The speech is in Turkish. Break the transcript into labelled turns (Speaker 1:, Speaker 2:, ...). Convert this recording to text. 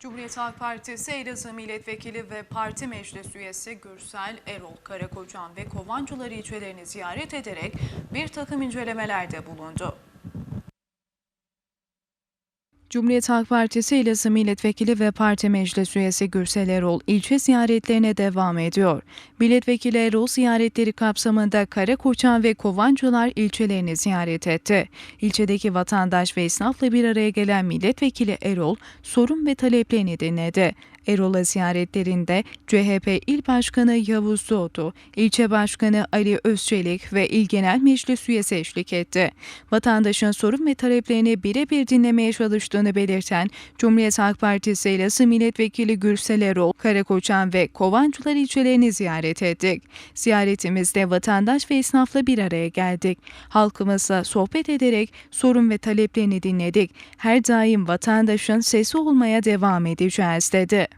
Speaker 1: Cumhuriyet Halk Partisi Elazığ Milletvekili ve Parti Meclis Üyesi Gürsel Erol Karakoçan ve Kovancılar ilçelerini ziyaret ederek bir takım incelemelerde bulundu. Cumhuriyet Halk Partisi Elazığ Milletvekili ve Parti Meclis Üyesi Gürsel Erol ilçe ziyaretlerine devam ediyor. Milletvekili Erol ziyaretleri kapsamında Karakoçan ve Kovancılar ilçelerini ziyaret etti. İlçedeki vatandaş ve esnafla bir araya gelen milletvekili Erol sorun ve taleplerini dinledi. Erol'a ziyaretlerinde CHP İl Başkanı Yavuz Doğdu, İlçe Başkanı Ali Özçelik ve İl Genel Meclis Üyesi eşlik etti. Vatandaşın sorun ve taleplerini birebir dinlemeye çalıştığını belirten Cumhuriyet Halk Partisi Elazığ Milletvekili Gürsel Erol, Karakoçan ve Kovancılar ilçelerini ziyaret ettik. Ziyaretimizde vatandaş ve esnafla bir araya geldik. Halkımızla sohbet ederek sorun ve taleplerini dinledik. Her daim vatandaşın sesi olmaya devam edeceğiz dedi.